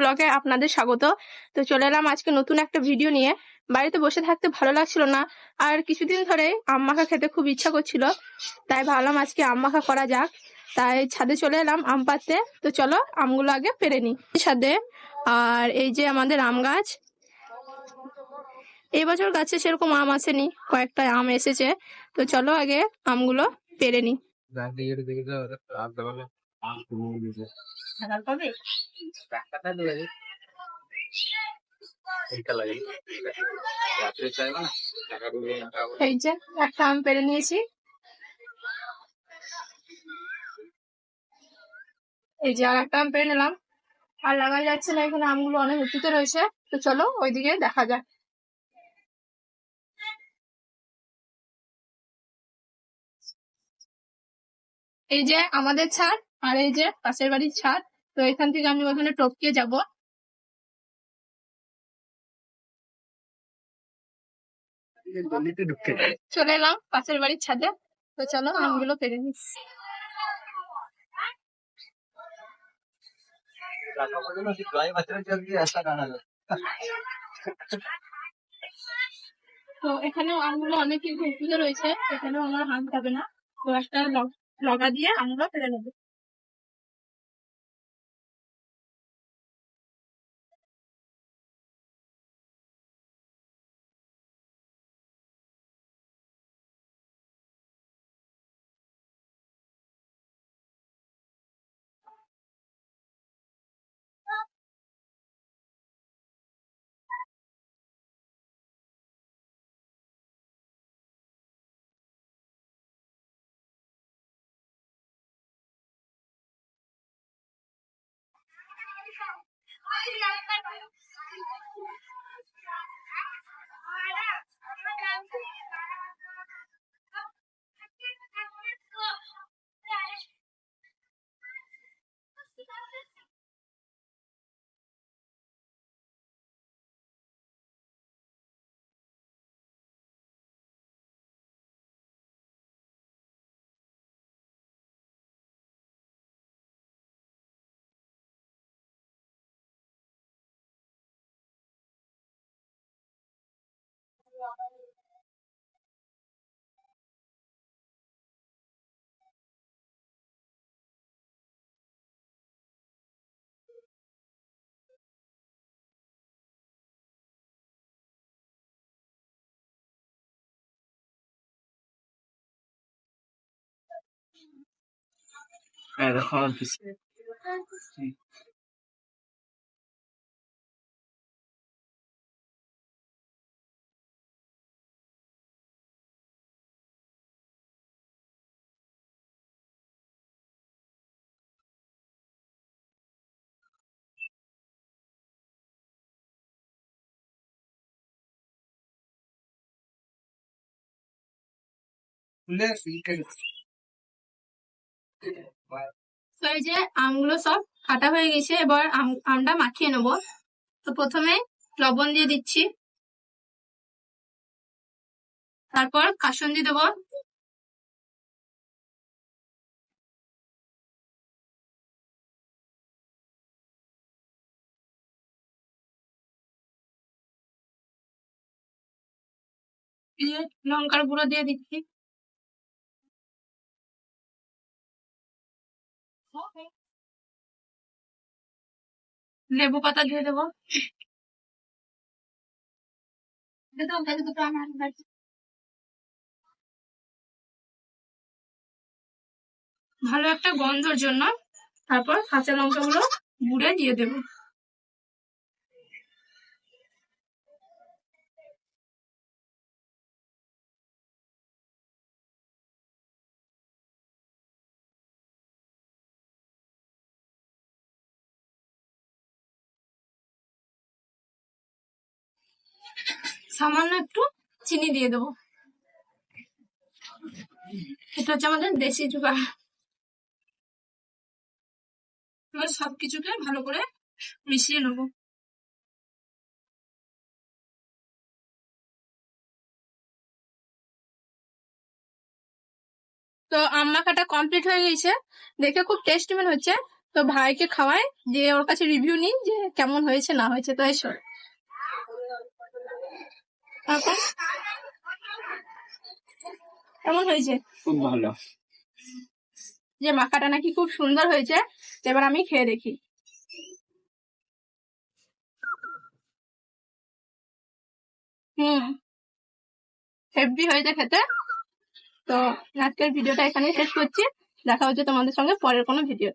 ব্লগে আপনাদের স্বাগত। তো চলে এলাম আজকে নতুন একটা ভিডিও নিয়ে। বাড়িতে বসে থাকতে ভালো লাগছিল না। আর কিছুদিন ধরে মাখা খেতে খুব ইচ্ছা করছিল। তাই ভাবলাম আজকে মাখা করা যাক। তাই ছাদে চলে এলাম আম পাততে তো চলো আমগুলো আগে পেরে নিই। ছাদে আর এই যে আমাদের আম গাছ। এই বছর গাছে সেরকম আম আসেনি। কয়েকটা আম এসেছে। তো চলো আগে আমগুলো পেরে নিই। এই যে, একটা আম পেরে নিয়েছি। এই যে আর একটা আম পেরে নিলাম। আর লাগা যাচ্ছে না, এখানে আমগুলো অনেক উঁচুতে রয়েছে। তো চলো, ওইদিকে দেখা যাক। এই যে, আমাদের ছাদ। আর এই যে পাশের বাড়ির ছাদ, তো এখান থেকে আমি ওখানে টপকে যাব। চলে এলাম পাশের বাড়ির ছাদে। তো চলো আমগুলো পেরে নিস তো এখানেও আমগুলো অনেক রয়েছে, এখানেও আমার হাত যাবে না। তো একটা লগ- দিয়ে আমগুলো পেরে নেব। I'm at home to see. Let's see. তো এই যে আমগুলো সব কাটা হয়ে গেছে, এবার আম- আমটা মাখিয়ে নেব। তো প্রথমে লবণ দিয়ে দিচ্ছি। তারপর দেবো। লঙ্কার গুঁড়ো দিয়ে দিচ্ছি। লেবু পাতা দিয়ে দেবো। ভালো একটা গন্ধর জন্য তারপর কাঁচা লঙ্কা গুলো গুঁড়ে দিয়ে দেবো। সামান্য একটু চিনি দিয়ে দেবো। এটা হচ্ছে আমাদের দেশি জুগা এবার সবকিছুকে ভালো করে মিশিয়ে নেব। তো আম মাখাটা কমপ্লিট হয়ে গেছে। দেখে খুব টেস্টি হচ্ছে। তো ভাইকে খাওয়াই যে ওর কাছে রিভিউ নিই যে কেমন হয়েছে, না হয়েছে, তো এসো। কেমন হয়েছে? খুব ভালো। যে মাখাটা নাকি খুব সুন্দর হয়েছে এবার আমি খেয়ে দেখি। হুম হেভি হয়েছে খেতে। তো আজকের ভিডিওটা এখানেই শেষ করছি। দেখা হচ্ছে তোমাদের সঙ্গে পরের কোনো ভিডিও